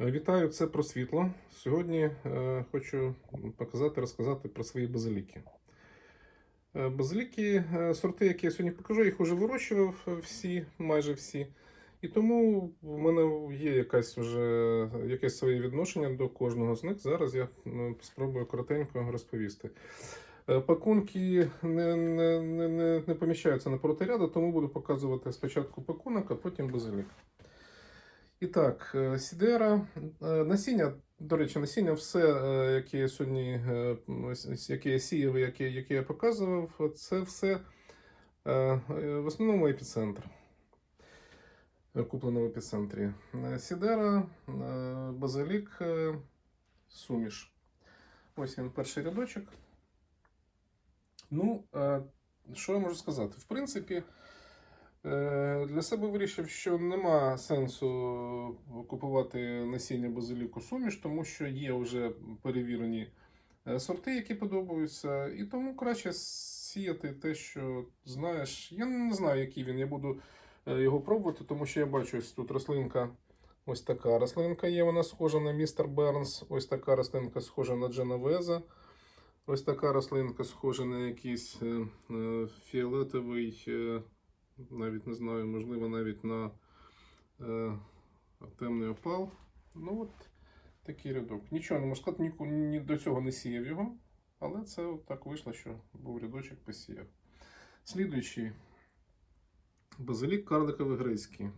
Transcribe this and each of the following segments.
Е, Вітаю, це про світло. Сьогодні е, хочу показати, розказати про свої базиліки. Е, базиліки, сорти, які я сьогодні покажу, їх вже вирощував всі, майже всі. І тому в мене є якась вже, якесь своє відношення до кожного з них. Зараз я спробую коротенько розповісти. Пакунки не, не, не, не, поміщаються на протиряду, тому буду показувати спочатку пакунок, а потім базилік. І так, е, сідера, е, насіння, до речі, насіння, все, е, яке я сьогодні, е, яке я сіяв, яке, яке я показував, це все е, в основному епіцентр. Куплено в епіцентрі. Сідера, базилік, суміш. Ось він перший рядочок. Ну, що я можу сказати? В принципі, Для себе вирішив, що нема сенсу купувати насіння базиліку суміш, тому що є вже перевірені е, сорти, які подобаються, і тому краще сіяти те, що знаєш. Я не знаю, який він. Я буду е, його пробувати, тому що я бачу ось тут рослинка. Ось така рослинка є, вона схожа на містер Бернс. Ось така рослинка схожа на Дженовеза. Ось така рослинка схожа на якийсь е, е, фіолетовий. Навіть не знаю, можливо, навіть на е, темний опал. Ну от такий рядок. Нічого не можу сказати, ні, ні до цього не сіяв його, але це от так вийшло, що був рядочок посіяв. Слідуючий базилік карликовий грецький.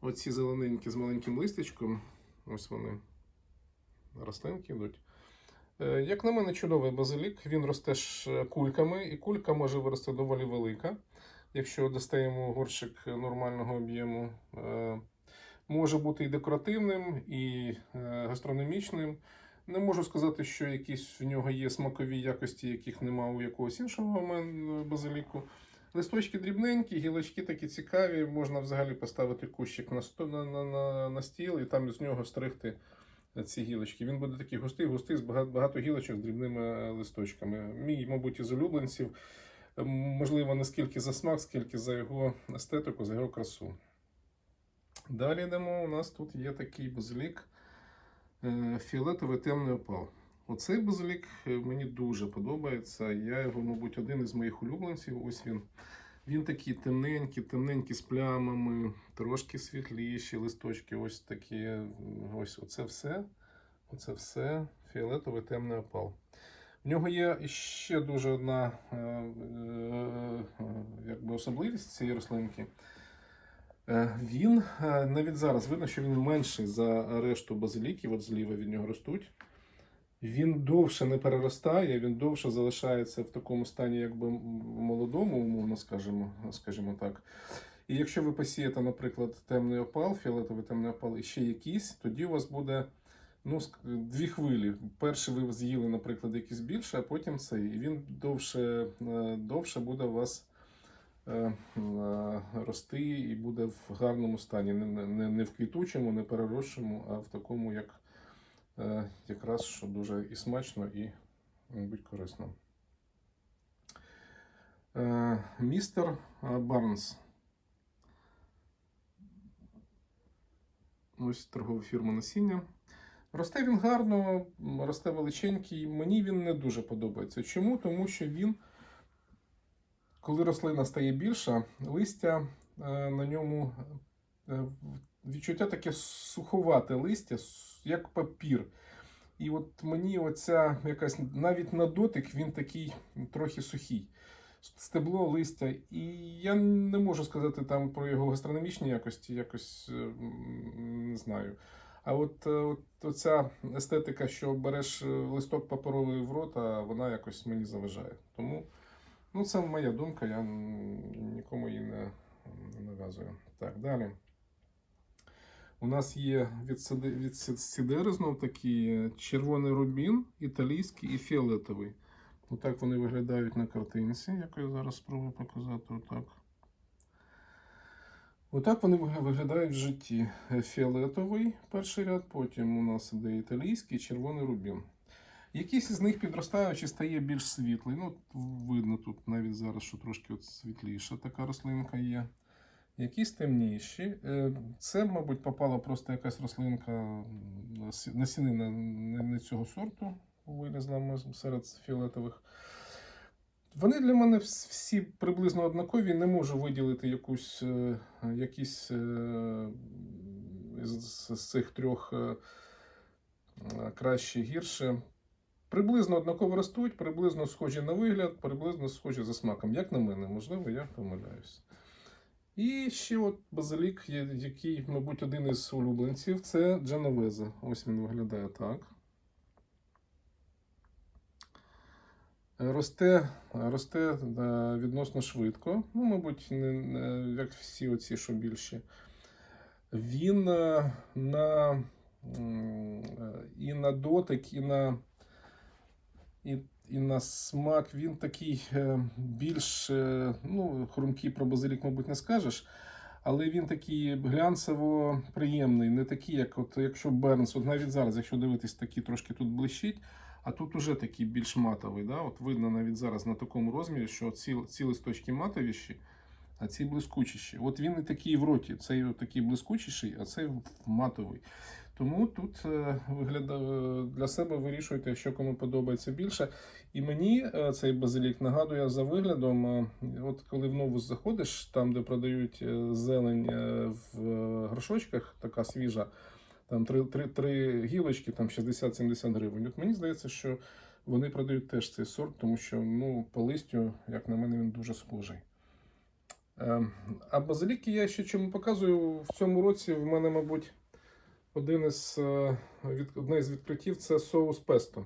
Оці зелененькі з маленьким листячком, ось вони рослинки йдуть. Е, Як на мене, чудовий базилік. Він росте ж кульками, і кулька може вирости доволі велика, якщо йому горщик нормального об'єму. Е, Може бути і декоративним, і е, гастрономічним. Не можу сказати, що якісь в нього є смакові якості, яких нема у якогось іншого базиліку. Листочки дрібненькі, гілочки такі цікаві. Можна взагалі поставити кущик на, на, на, на стіл і там з нього стригти ці гілочки. Він буде такий густий, густий, з багато, багато гілочок з дрібними е, листочками. Мій, мабуть, із улюбленців. Можливо, не скільки за смак, скільки за його естетику, за його красу. Далі йдемо. У нас тут є такий базилік е, фіолетовий темний опал. Оцей базилік е, мені дуже подобається. Я його, мабуть, один із моїх улюбленців. Ось він. Він такий темненький, темненький з плямами, трошки світліші листочки, ось такі. Ось оце все. Оце все фіолетовий темний опал. В нього є ще дуже одна е, е, якби особливість цієї рослинки. Е, Він е, навіть зараз видно, що він менший за решту базиліків, от зліва від нього ростуть. Він довше не переростає, він довше залишається в такому стані, якби молодому, умовно скажімо, скажімо так. І якщо ви посієте, наприклад, темний опал, фіолетовий темний опал і ще якийсь, тоді у вас буде ну, дві хвилі. Перший ви з'їли, наприклад, якийсь більше, а потім цей. І він довше, е, довше буде у вас е, е, рости і буде в гарному стані. Не, не, не в квітучому, не переросшому, а в такому, як якраз що дуже і смачно, і, мабуть, корисно. Е, Містер е, Барнс. Ось торгова фірма насіння. Росте він гарно, росте величенький. Мені він не дуже подобається. Чому? Тому що він, коли рослина стає більша, листя е, на ньому е, відчуття таке суховате листя, як папір. І от мені оця якась навіть на дотик він такий трохи сухий. Стебло, листя, і я не можу сказати там про його гастрономічні якості, якось е, не знаю. А от, е, от оця естетика, що береш е, листок паперовий в рот, а вона якось мені заважає. Тому ну, це моя думка, я нікому її не, нав'язую. Так, далі. У нас є від, сідери знов такі червоний рубін, італійський і фіолетовий. Отак вони виглядають на картинці, яку я зараз спробую показати. Отак. Отак вони виглядають в житті. Е, Фіолетовий перший ряд, потім у нас іде італійський, червоний рубін. Якийсь із них підростаючи стає більш світлий. Ну, видно тут навіть зараз, що трошки от світліша така рослинка є. Якісь темніші. Е, Це, мабуть, попала просто якась рослинка насінина не цього сорту, вилізла серед фіолетових. Вони для мене всі приблизно однакові, не можу виділити якусь, е, якісь е, з, цих трьох краще гірше. Приблизно однаково ростуть, приблизно схожі на вигляд, приблизно схожі за смаком. Як на мене, можливо, я помиляюсь. І ще от базилік, який, мабуть, один із улюбленців, це Дженовеза. Ось він виглядає так. Росте, росте е, відносно швидко. Ну, мабуть, не, не як всі оці, що більші. Він е, на, е, і на дотик, і на, і, і на смак він такий е, більш е, ну, хрумкий про базилік, мабуть, не скажеш. Але він такий глянцево приємний, не такий, як от якщо Бернс, от навіть зараз, якщо дивитись, такий трошки тут блищить, а тут уже такий більш матовий. Да? От видно навіть зараз на такому розмірі, що ці, ці листочки матовіші, а ці блискучіші. От він і такий в роті. Цей такий блискучіший, а цей матовий. Тому тут е, виглядає для себе вирішуйте, що кому подобається більше. І мені е, цей базилік нагадує за виглядом, е, от коли в новус заходиш, там, де продають е, зелень е, в е, горшочках, така свіжа, там три, три, три гілочки, там 60-70 гривень. От мені здається, що вони продають теж цей сорт, тому що ну, по листю, як на мене, він дуже схожий. Е, А базиліки я ще чому показую в цьому році. В мене, мабуть, один із, е, одне із відкриттів це соус песто.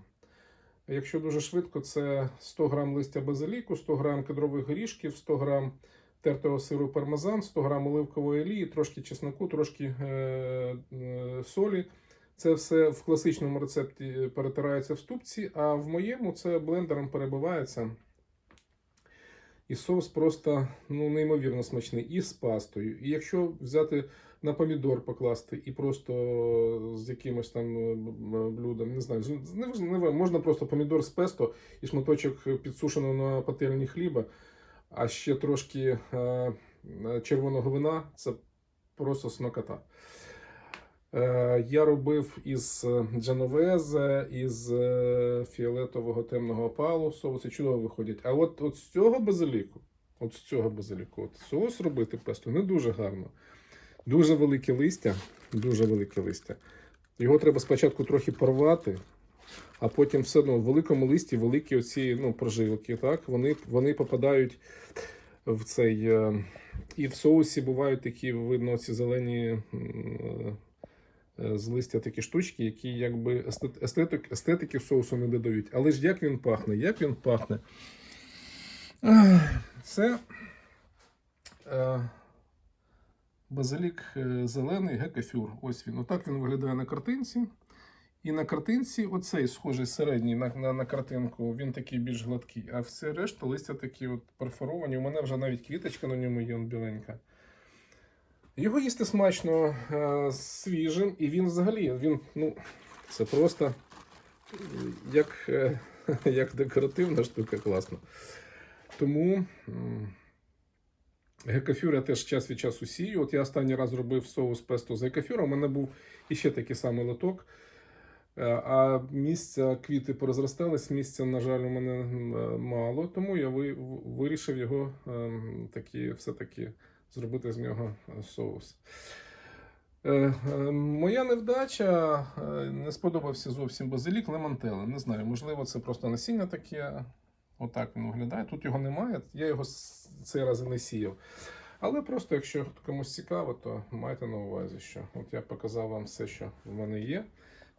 Якщо дуже швидко, це 100 грам листя базиліку, 100 грам кедрових горішків, 100 грам тертого сиру пармезан, 100 грам оливкової олії, трошки чесноку, трошки е, е, солі. Це все в класичному рецепті перетирається в ступці, а в моєму це блендером перебивається. І соус просто ну, неймовірно смачний. І з пастою. І якщо взяти на помідор покласти і просто з якимось там е, блюдом, не знаю, не, можна просто помідор з песто і шматочок підсушеного на пательні хліба, а ще трошки е, е, червоного вина це просто смакота. Е, Я робив із Дженовезе, із е, фіолетового темного опалу соуси чудово виходять. А от, от з цього базиліку, от з цього базиліку, от соус робити песто не дуже гарно. Дуже велике листя, дуже велике листя. Його треба спочатку трохи порвати, а потім все одно в великому листі великі оці ну, прожилки, так, вони, вони попадають в цей. е, І в соусі бувають такі, видно, ці зелені е, з листя такі штучки, які якби естетик, естетики соусу не додають. Але ж як він пахне, як він пахне. Це е, базилік е, зелений гекафюр. Ось він. Отак він виглядає на картинці. І на картинці оцей схожий середній на, на, на картинку, він такий більш гладкий. А все решта листя такі от перфоровані. У мене вже навіть квіточка на ньому є он біленька. Його їсти смачно е, свіжим, і він взагалі, він, ну, це просто е, як, е, як декоративна штука класна. Тому гекафюр я теж час від часу сію. От я останній раз робив соус песто з гекафюром. У мене був іще такий самий лоток. Е, А місця квіти порозростались, місця, на жаль, у мене мало, тому я вирішив його ем, таки, все-таки зробити з нього е, соус. Е, е, Моя невдача е, не сподобався зовсім базилік лемонтели. Не знаю, можливо, це просто насіння таке. Отак він виглядає. Тут його немає. Я його цей раз не сіяв. Але просто, якщо комусь цікаво, то майте на увазі, що от я показав вам все, що в мене є,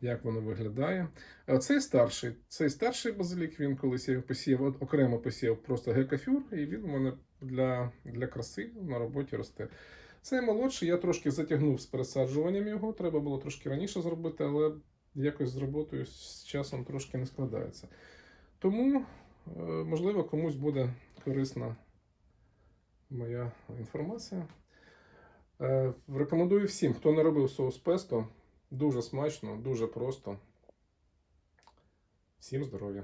як воно виглядає. А цей старший, цей старший базилік, він колись я його посіяв, окремо посіяв просто гекафюр, і він у мене для, для краси на роботі росте. Цей молодший, я трошки затягнув з пересаджуванням його, треба було трошки раніше зробити, але якось з роботою з часом трошки не складається. Тому, е, можливо, комусь буде корисна моя інформація. Е, Рекомендую всім, хто не робив соус песто. Дуже смачно, дуже просто. Всім здоров'я!